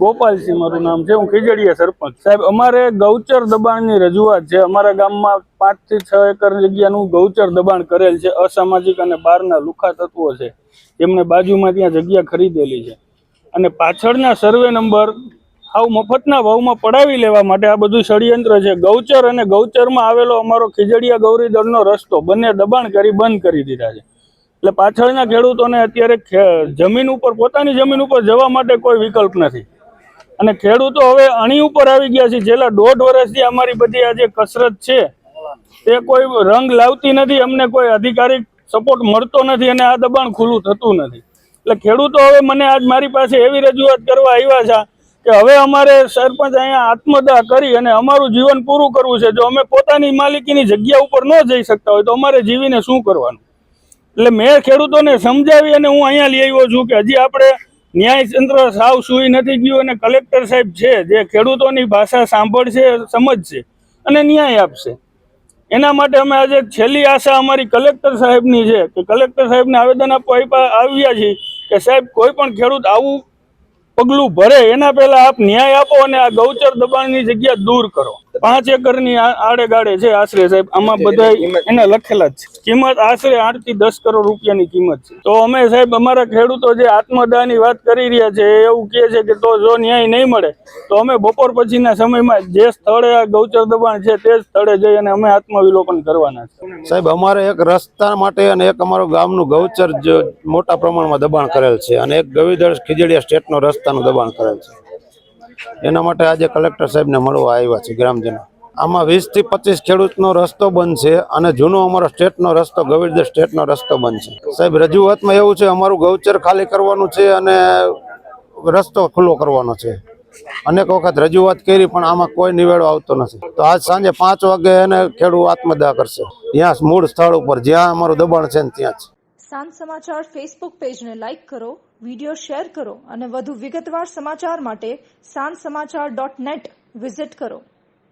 ગોપાલસિંહ મારું નામ છે, હું ખીજડીયા સરપંચ. સાહેબ, અમારે ગૌચર દબાણની રજૂઆત છે. અમારા ગામમાં પાંચથી છ એકર જગ્યાનું ગૌચર દબાણ કરેલ છે. અસામાજિક અને બહારના લુખા તત્વો છે. એમને બાજુમાં ત્યાં જગ્યા ખરીદેલી છે. અને પાછળના સર્વે નંબર આવ મફતના ભાવમાં પડાવી લેવા માટે આ બધું ષડયંત્ર છે. ગૌચર અને ગૌચરમાં આવેલો અમારો ખીજડીયા ગૌરીદળનો રસ્તો બંને દબાણ કરી બંધ કરી દીધા છે. એટલે પાછળના ખેડૂતોને અત્યારે જમીન ઉપર, પોતાની જમીન ઉપર જવા માટે કોઈ વિકલ્પ નથી. અને ખેડૂતો હવે અણી ઉપર આવી ગયા છે. છેલ્લા દોઢ વર્ષથી અમારી બધી આ જે કસરત છે, તે કોઈ રંગ લાવતી નથી. અમને કોઈ અધિકારિક સપોર્ટ મળતો નથી અને આ દબાણ ખુલ્લું થતું નથી. એટલે ખેડૂતો હવે મને આજ મારી પાસે એવી રજૂઆત કરવા આવ્યા છે કે હવે અમારે સરપંચ અહીંયા આત્મદાહ કરી અને અમારું જીવન પૂરું કરવું છે. જો અમે પોતાની માલિકીની જગ્યા ઉપર ન જઈ શકતા હોય તો અમારે જીવીને શું કરવાનું? એટલે મેં ખેડૂતોને સમજાવી અને હું અહીંયા લઈ આવ્યો છું કે હજી આપણે ન્યાયતંત્ર સાવ સુઈ નથી ગયું અને કલેક્ટર સાહેબ છે જે ખેડૂતોની ભાષા સાંભળશે સમજશે અને ન્યાય આપશે. એના માટે અમે આજે છેલ્લી આશા અમારી કલેક્ટર સાહેબની છે કે કલેક્ટર સાહેબને આવેદન આપવા આવ્યા- છીએ કે સાહેબ કોઈ પણ ખેડૂત આવું પગલું ભરે એના પહેલા આપ ન્યાય આપો અને આ ગૌચર દબાણની જગ્યા દૂર કરો. પાંચ એકરની આડે ગાડે છે આશરે સાહેબ આમાં બધા એના લખેલા જ છે. કિંમત આશરે આઠથી દસ કરોડ રૂપિયાની કિંમત છે. તો અમે સાહેબ, અમારા ખેડૂતો જે આત્મદાહની વાત કરી રહ્યા છે એવું કહે છે કે તો જો ન્યાય નહીં મળે, તો અમે બપોર પછીના સમયમાં જે સ્થળે આ ગૌચર દબાણ છે, તે સ્થળે જઈ અને અમે આત્મવિલોપન કરવાના છે. સાહેબ, અમારે એક રસ્તા માટે અને એક અમારું ગામનું ગૌચર મોટા પ્રમાણમાં દબાણ કરેલ છે અને એક ગવિદળ ખીજડીયા સ્ટેટનો રસ્તાનું દબાણ કરેલ છે. એના માટે આજે કલેક્ટર સાહેબને મળવા આવ્યા છે, ગ્રામજનો. આમાં વીસથી પચીસ ખેડૂતનો રસ્તો બંધ છે અને જૂનો અમારો સ્ટેટનો રસ્તો ગવિડર સ્ટેટનો રસ્તો બંધ છે સાહેબ, રજૂઆતમાં એવું છે, અમારું ગૌચર ખાલી કરવાનું છે અને રસ્તો ખુલ્લો કરવાનો છે. અનેક વખત રજૂઆત કરી, પણ આમાં કોઈ નિવેડો આવતો નથી. તો આજ સાંજે પાંચ વાગે એને ખેડૂત આત્મદાહ કરશે. ત્યાં મૂળ સ્થળ ઉપર, જ્યાં અમારું દબાણ છે ત્યાં જ. સાંજ સમાચાર ફેસબુક પેજને લાઇક કરો વીડિયો શેર કરો અને વધુ વિગતવાર સમાચાર માટે સાંજ સમાચાર ડોટ નેટ વિઝિટ કરો.